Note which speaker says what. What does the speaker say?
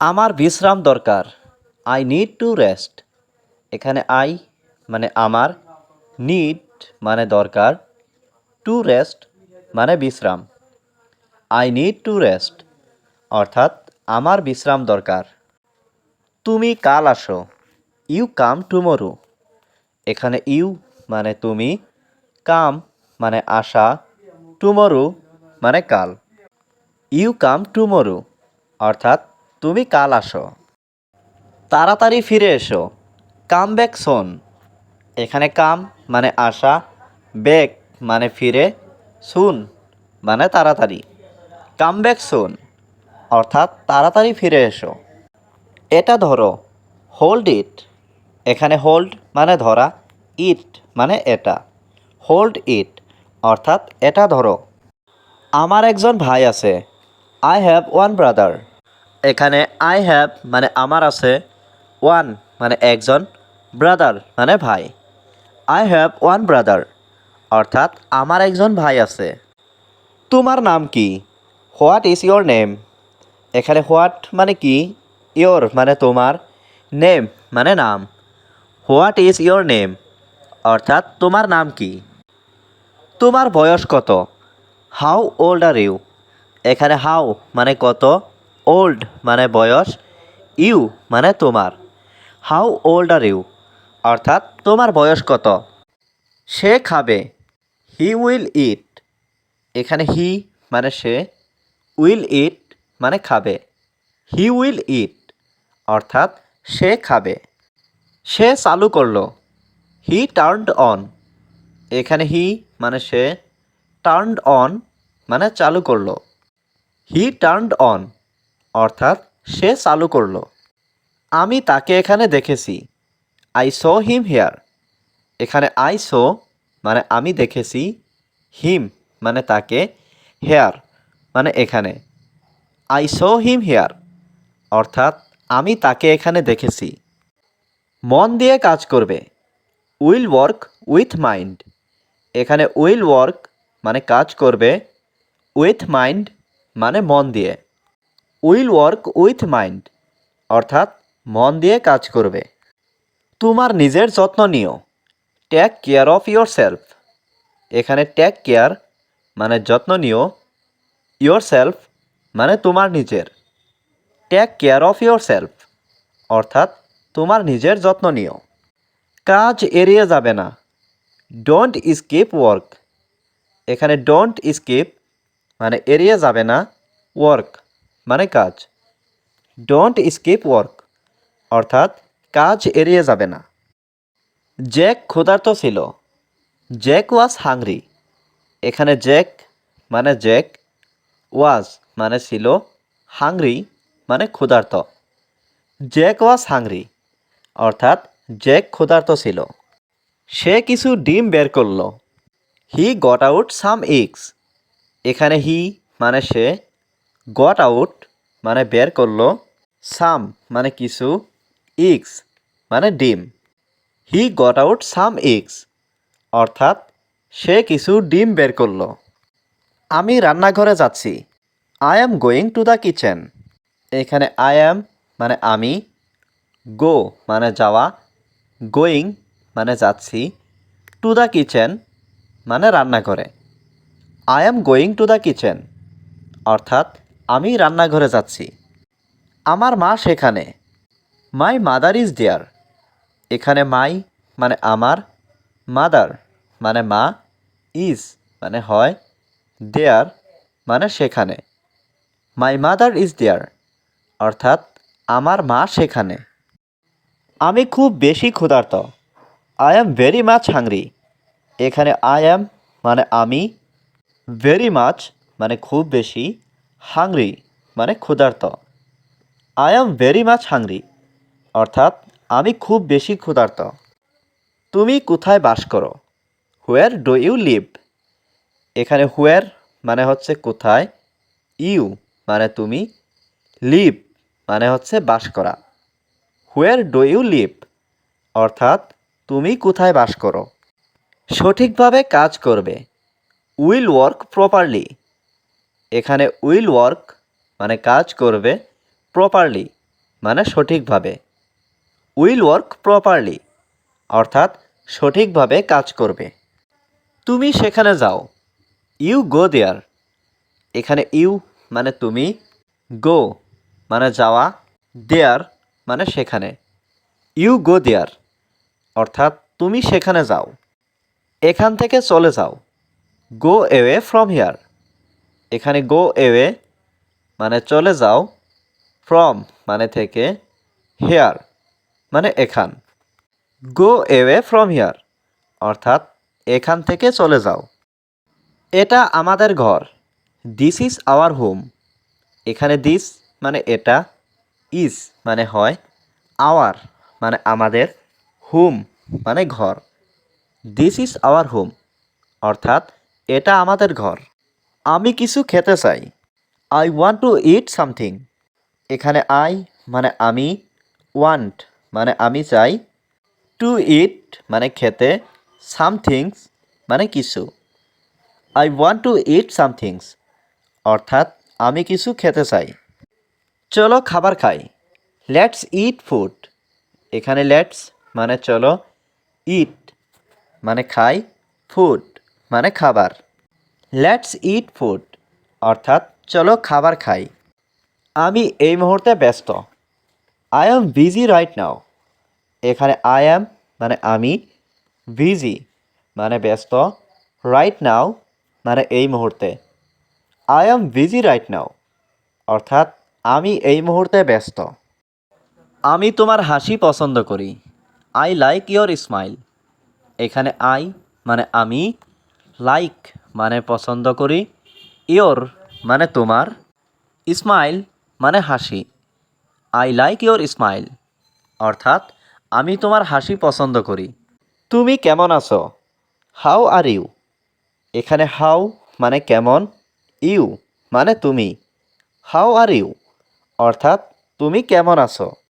Speaker 1: আমার বিশ্রাম দরকার। আই নিড টু রেস্ট এখানে আই মানে আমার নিড মানে দরকার। টু রেস্ট মানে বিশ্রাম। আই নিড টু রেস্ট অর্থাৎ আমার বিশ্রাম দরকার। তুমি কাল আসো। ইউ কাম টুমোরো এখানে ইউ মানে তুমি কাম মানে আসা টুমোরো মানে কাল। ইউ কাম টুমোরো অর্থাৎ তুমি কাল আসো। তাড়াতাড়ি ফিরে এসো। Come back soon. এখানে কাম মানে আসা, ব্যাক মানে ফিরে, সুন মানে তাড়াতাড়ি। কাম ব্যাক সুন, অর্থাৎ তাড়াতাড়ি ফিরে এসো। এটা ধরো হোল্ড ইট এখানে হোল্ড মানে ধরা ইট মানে এটা। হোল্ড ইট অর্থাৎ এটা ধরো। আমার একজন ভাই আছে। আই হ্যাভ ওয়ান ব্রাদার এখানে আই হ্যাভ মানে আমার আছে ওয়ান মানে একজন ব্রাদার মানে ভাই। আই হ্যাভ ওয়ান ব্রাদার অর্থাৎ আমার একজন ভাই আছে। তোমার নাম কি? হোয়াট ইজ ইয়োর নেম এখানে হোয়াট মানে কি? ইয়োর মানে তোমার নেম মানে নাম। হোয়াট ইজ ইয়োর নেম অর্থাৎ তোমার নাম কি? তোমার বয়স কত? হাউ ওল্ড আর ইউ এখানে হাউ মানে কত? ওল্ড মানে বয়স ইউ মানে তোমার। হাউ ওল্ড আর ইউ অর্থাৎ তোমার বয়স কত? সে খাবে। হি উইল ইট এখানে হি মানে সে উইল ইট মানে খাবে। হি উইল ইট অর্থাৎ সে খাবে। সে চালু করল। হি টার্নড অন এখানে হি মানে সে টার্নড অন মানে চালু করল। হি টার্নড অন অর্থাৎ সে চালু করল। আমি তাকে এখানে দেখেছি। আই সো হিম হেয়ার এখানে আই সো মানে আমি দেখেছি। হিম মানে তাকে হেয়ার মানে এখানে। আই সো হিম হেয়ার অর্থাৎ আমি তাকে এখানে দেখেছি। মন দিয়ে কাজ করবে। উইল ওয়ার্ক উইথ মাইন্ড এখানে উইল ওয়ার্ক মানে কাজ করবে। উইথ মাইন্ড মানে মন দিয়ে। উইল ওয়ার্ক উইথ মাইন্ড, অর্থাৎ মন দিয়ে কাজ করবে। তোমার নিজের যত্ন নিও। Take care of yourself এখানে টেক কেয়ার মানে যত্ন নিও। ইয়োর সেলফ মানে তোমার নিজের। Take care of yourself অর্থাৎ তোমার নিজের যত্ন নিও। কাজ এড়িয়ে যাবে না। ডোন্ট স্কিপ ওয়ার্ক এখানে ডোন্ট স্কিপ মানে এড়িয়ে যাবে না ওয়ার্ক মানে কাজ। ডোন্ট স্কিপ ওয়ার্ক অর্থাৎ কাজ এড়িয়ে যাবে না। জ্যাক ক্ষুধার্ত ছিল। জ্যাক ওয়াজ হাংরি এখানে জ্যাক মানে জ্যাক ওয়াজ মানে ছিল হাংরি মানে ক্ষুধার্ত। জ্যাক ওয়াজ হাংরি অর্থাৎ জ্যাক ক্ষুধার্ত ছিল। সে কিছু ডিম বের করল। He got out some eggs এখানে হি মানে সে গট আউট মানে বের করল সাম মানে কিছু ইগস মানে ডিম। He got out some eggs অর্থাৎ সে কিছু ডিম বের করল। আমি রান্নাঘরে যাচ্ছি। I am going to the kitchen এখানে আই অ্যাম মানে আমি গো মানে যাওয়া গোয়িং মানে যাচ্ছি টু দ্য কিচেন মানে রান্নাঘরে। I am going to the kitchen অর্থাৎ আমি রান্নাঘরে যাচ্ছি। আমার মা সেখানে। মাই মাদার ইজ দেয়ার এখানে মাই মানে আমার মাদার মানে মা ইজ মানে হয় দেয়ার মানে সেখানে। মাই মাদার ইজ দেয়ার অর্থাৎ আমার মা সেখানে। আমি খুব বেশি ক্ষুধার্ত। I am very much hungry এখানে আই অ্যাম মানে আমি ভেরি মাচ মানে খুব বেশি। হাংরি মানে ক্ষুধার্ত। I am very much hungry অর্থাৎ আমি খুব বেশি ক্ষুধার্ত। তুমি কোথায় বাস করো? হোয়ার ডু ইউ লিভ এখানে হোয়ার মানে হচ্ছে কোথায় ইউ মানে তুমি লিভ মানে হচ্ছে বাস করা। হোয়ার ডু ইউ লিভ অর্থাৎ তুমি কোথায় বাস করো? সঠিকভাবে কাজ করবে। উইল ওয়ার্ক প্রপারলি এখানে উইল ওয়ার্ক মানে কাজ করবে প্রপারলি মানে সঠিকভাবে। উইল ওয়ার্ক প্রপারলি অর্থাৎ সঠিকভাবে কাজ করবে। তুমি সেখানে যাও। ইউ গো দেয়ার এখানে ইউ মানে তুমি গো মানে যাওয়া। দেয়ার মানে সেখানে। ইউ গো দেয়ার অর্থাৎ তুমি সেখানে যাও। এখান থেকে চলে যাও। গো এওয়ে ফ্রম হিয়ার এখানে গো এওয়ে মানে চলে যাও ফ্রম মানে থেকে হেয়ার মানে এখান। গো এওয়ে ফ্রম হিয়ার অর্থাৎ এখান থেকে চলে যাও। এটা আমাদের ঘর। দিস ইজ আওয়ার হোম এখানে দিস মানে এটা ইজ মানে হয় আওয়ার মানে আমাদের হোম মানে ঘর। দিস ইজ আওয়ার হোম অর্থাৎ এটা আমাদের ঘর। আমি কিছু খেতে চাই। I want to eat something এখানে আই মানে আমি ওয়ান্ট মানে আমি চাই। টু ইট মানে খেতে সামথিংস মানে কিছু। I want to eat somethings অর্থাৎ আমি কিছু খেতে চাই। চলো খাবার খাই। লেটস ইট ফুড এখানে লেটস মানে চলো ইট মানে খাই ফুড মানে খাবার। লেটস ইট ফুড অর্থাৎ, চলো খাবার খাই। আমি এই মুহূর্তে ব্যস্ত। I am busy right now এখানে আই অ্যাম মানে আমি বিজি মানে ব্যস্ত রাইট নাও মানে এই মুহূর্তে। I am busy right now অর্থাৎ, আমি এই মুহূর্তে ব্যস্ত। আমি তোমার হাসি পছন্দ করি। আই লাইক ইয়োর স্মাইল এখানে আই মানে আমি লাইক মানে পছন্দ করি। ইয়োর মানে তোমার। স্মাইল মানে হাসি। I like your smile. অর্থাৎ, আমি তোমার হাসি পছন্দ করি। তুমি কেমন আছো? How are you? এখানে হাউ মানে কেমন, ইউ মানে তুমি। How are you? অর্থাৎ, তুমি কেমন আছো?